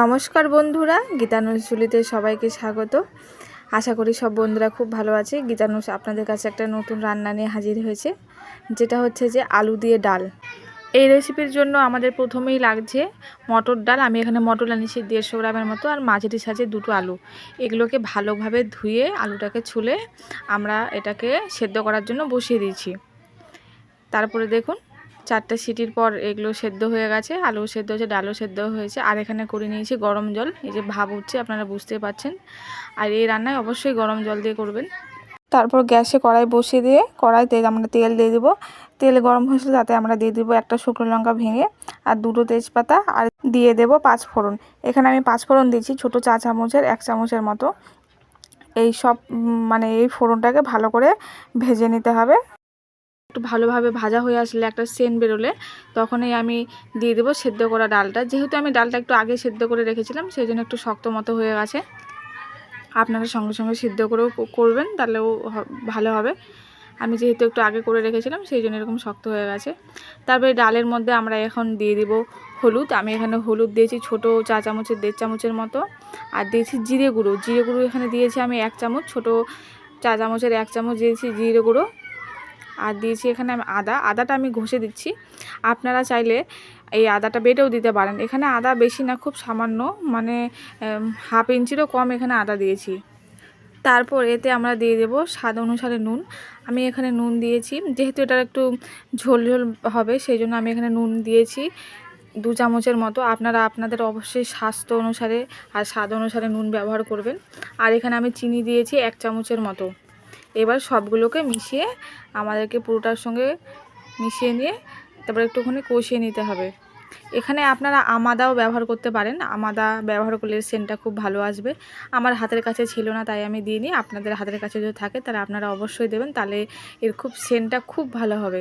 নমস্কার বন্ধুরা গীতানুশুলিতে সবাইকে স্বাগত। আশা করি সব বন্ধুরা খুব ভালো আছে। গীতানুষ আপনাদের কাছে একটা নতুন রান্না নিয়ে হাজির হয়েছে, যেটা হচ্ছে যে আলু দিয়ে ডাল। এই রেসিপির জন্য আমাদের প্রথমেই লাগছে মটর ডাল। আমি এখানে মটর আনিছি দেড়শো গ্রামের মতো আর মাঝারি সাজে দুটো আলু। এগুলোকে ভালোভাবে ধুয়ে আলুটাকে ছুলে আমরা এটাকে সেদ্ধ করার জন্য বসিয়ে দিয়েছি। তারপরে দেখুন চারটে সিটির পর এগুলো সেদ্ধ হয়ে গেছে আলু সেদ্ধ হয়েছে, ডালও সেদ্ধ হয়েছে, আর এখানে করে নিয়েছি গরম জল। এই যে ভাব উঠছে, আপনারা বুঝতে পারছেন। আর এই রান্নায় অবশ্যই গরম জল দিয়ে করবেন। তারপর গ্যাসে কড়াই বসিয়ে দিয়ে কড়াইতে আমরা তেল দিয়ে দেবো। তেল গরম হয়েছিল তাতে আমরা দিয়ে দেবো একটা শুকনো লঙ্কা ভেঙে, আর দুটো তেজপাতা, আর দিয়ে দেবো পাঁচ ফোড়ন। এখানে আমি পাঁচ ফোড়ন দিয়েছি, ছোটো চা চামচের, এক চামচের মতো। এই সব মানে এই ফোড়নটাকে ভালো করে ভেজে নিতে হবে। একটু ভালোভাবে ভাজা হয়ে আসলে একটা সেন বেরোলে তখনই আমি দিয়ে দেবো সেদ্ধ করা ডালটা। যেহেতু আমি ডালটা একটু আগে সেদ্ধ করে রেখেছিলাম, সেই জন্য একটু শক্ত মতো হয়ে গেছে। আপনারা সঙ্গে সঙ্গে সিদ্ধ করেও করবেন, তাহলেও ভালো হবে। আমি যেহেতু একটু আগে করে রেখেছিলাম, সেই জন্য এরকম শক্ত হয়ে গেছে। তারপরে ডালের মধ্যে আমরা এখন দিয়ে দিব হলুদ। আমি এখানে হলুদ দিয়েছি ছোট চা চামচের, দেড় চামচের মতো। আর দিয়েছি জিরে গুঁড়ো। জিরে গুঁড়ো এখানে দিয়েছি আমি এক চামচ, ছোট চা চামচের এক চামচ দিয়েছি জিরে গুঁড়ো। আর দিয়েছি এখানে আমি আদা। আদাটা আমি ঘষে দিচ্ছি। আপনারা চাইলে এই আদাটা বেটেও দিতে পারেন। এখানে আদা বেশি না, খুব সামান্য মানে হাফ ইঞ্চিরও কম এখানে আদা দিয়েছি। তারপর এতে আমরা দিয়ে দেব স্বাদ অনুসারে নুন। আমি এখানে নুন দিয়েছি। যেহেতু এটার একটু ঝোল ঝোল হবে, সেই জন্য আমি এখানে নুন দিয়েছি দু চামচের মতো। আপনারা, আপনাদের অবশ্যই স্বাস্থ্য অনুসারে আর স্বাদ অনুসারে নুন ব্যবহার করবেন। আর এখানে আমি চিনি দিয়েছি এক চামচের মতো। এবার সবগুলোকে মিশিয়ে আমাদেরকে পুরোটার সঙ্গে মিশিয়ে নিয়ে তারপরে একটুখানি কষিয়ে নিতে হবে। এখানে আপনারা আমাদাও ব্যবহার করতে পারেন। আমাদা ব্যবহার করলে সেন্টটা খুব ভালো আসবে। আমার হাতের কাছে ছিল না, তাই আমি দিইনি। আপনাদের হাতের কাছে যদি থাকে, তাহলে আপনারা অবশ্যই দেবেন। তাহলে এর খুব সেন্টটা খুব ভালো হবে।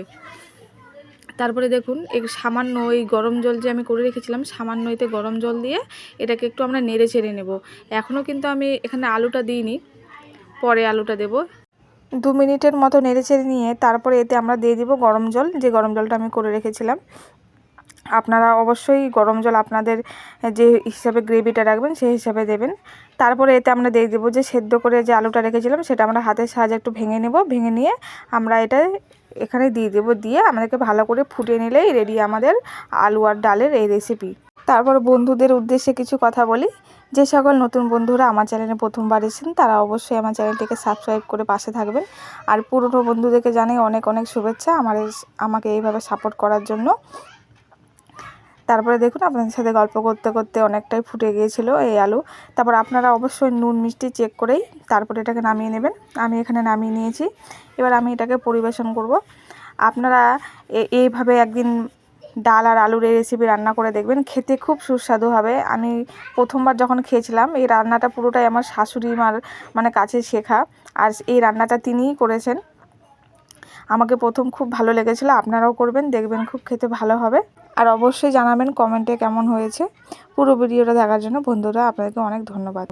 তারপরে দেখুন এই সামান্য এই গরম জল যে আমি করে রেখেছিলাম, সামান্য এতে গরম জল দিয়ে এটাকে একটু আমরা নেড়ে চেড়ে নেব। এখনও কিন্তু আমি এখানে আলুটা দিইনি। পরে আলুটা দেব। দু মিনিটের মতো নেড়েচেড়ে নিয়ে তারপরে এতে আমরা দিয়ে দিব গরম জল। যে গরম জলটা আমি করে রেখেছিলাম। আপনারা অবশ্যই গরম জল আপনাদের যে হিসাবে গ্রেভিটা রাখবেন, সেই হিসাবে দেবেন। তারপরে এতে আমরা দিয়ে দেবো যে সেদ্ধ করে যে আলুটা রেখেছিলাম, সেটা আমরা হাতের সাহায্যে একটু ভেঙে নেব। ভেঙে নিয়ে আমরা এটা এখানে দিয়ে দেবো। দিয়ে আমাদেরকে ভালো করে ফুটিয়ে নিলেই রেডি আমাদের আলু আর ডালের এই রেসিপি তারপর বন্ধুদের উদ্দেশ্যে কিছু কথা বলি। যে সকল নতুন বন্ধুরা আমার চ্যানেলে প্রথমবার এসেছেন, তারা অবশ্যই আমার চ্যানেলটিকে সাবস্ক্রাইব করে পাশে থাকবেন। আর পুরনো বন্ধুদেরকে জানাই অনেক অনেক শুভেচ্ছা আমার আমাকে এইভাবে সাপোর্ট করার জন্য। তারপরে দেখুন, আপনাদের সাথে গল্প করতে করতে অনেকটাই ফুটে গিয়েছিল এই আলু। তারপর আপনারা অবশ্যই নুন মিষ্টি চেক করেই তারপরে এটাকে নামিয়ে নেবেন। আমি এখানে নামিয়ে নিয়েছি। এবার আমি এটাকে পরিবেশন করব। আপনারা এইভাবে একদিন ডাল আর আলুর এই রেসিপি রান্না করে দেখবেন, খেতে খুব সুস্বাদু হবে। আমি প্রথমবার যখন খেয়েছিলাম, এই রান্নাটা পুরোটাই আমার শাশুড়ি মার মানে কাছে শেখা। আর এই রান্নাটা তিনিই করেছেন। আমাকে প্রথম খুব ভালো লেগেছিলো, আপনারাও করবেন, দেখবেন খুব খেতে ভালো হবে। আর অবশ্যই জানাবেন কমেন্টে কেমন হয়েছে। পুরো ভিডিওটা দেখার জন্য বন্ধুরা, আপনাদেরকে অনেক ধন্যবাদ।